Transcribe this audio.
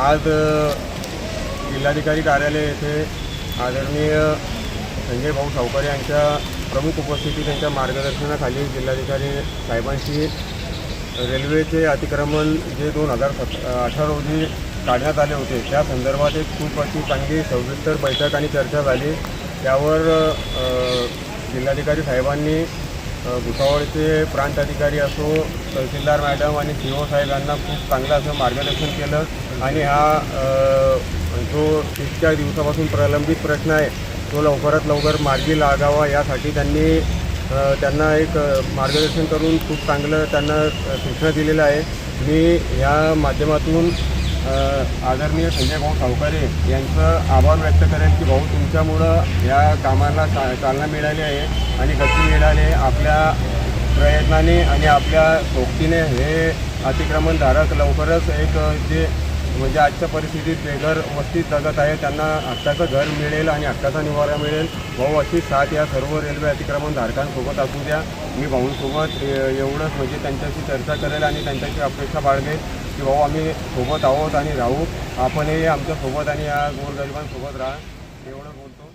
आज जिल्हाधिकारी कार्यालय येथे आदरणीय संजय भाऊ सावकर यांच्या प्रमुख उपस्थितीत त्यांच्या मार्गदर्शनाखाली जिल्हाधिकारी साहेबांशी रेल्वेचे अतिक्रमण जे दोन हजार सत अठरा रोजी काढण्यात आले होते त्या संदर्भात एक खूप अशी चांगली सविस्तर बैठक आणि चर्चा झाली. त्यावर जिल्हाधिकारी साहेबांनी भुसावळ भुसावळचे प्रांत अधिकारी असो तहसीलदार मॅडम आणि सी ओ साहेब यांना खूप चांगलं असं मार्गदर्शन केलं. आणि हा जो इतक्या दिवसापासून प्रलंबित प्रश्न आहे तो लवकरात लवकर मार्गी लागावा यासाठी त्यांनी त्यांना एक मार्गदर्शन करून खूप चांगलं त्यांना सूचना दिलेलं आहे. मी या माध्यमातून आदरणीय संजय भाऊ सावकारे यांचं आभार व्यक्त करेन की भाऊ तुमच्यामुळं या कामाला चा चालना मिळाली आहे आणि गती मिळाली आहे. आपल्या प्रयत्नाने आणि आपल्या सोबतीने हे अतिक्रमणधारक लवकरच एक जे म्हणजे आजच्या परिस्थितीत बेघर वस्तीत जगत आहे त्यांना हक्काचं घर मिळेल आणि हक्काचा निवारा मिळेल. भाऊ अशी साथ या सर्व रेल्वे अतिक्रमण धारकांसोबत असू द्या. मी भाऊंसोबत एवढंच म्हणजे त्यांच्याशी चर्चा करेल आणि त्यांच्याशी अपेक्षा बाळगेल की भाऊ आम्ही सोबत आहोत आणि राहू. आपणही आमच्यासोबत आणि या गोरगरिबांसोबत राहा. एवढं बोलतो.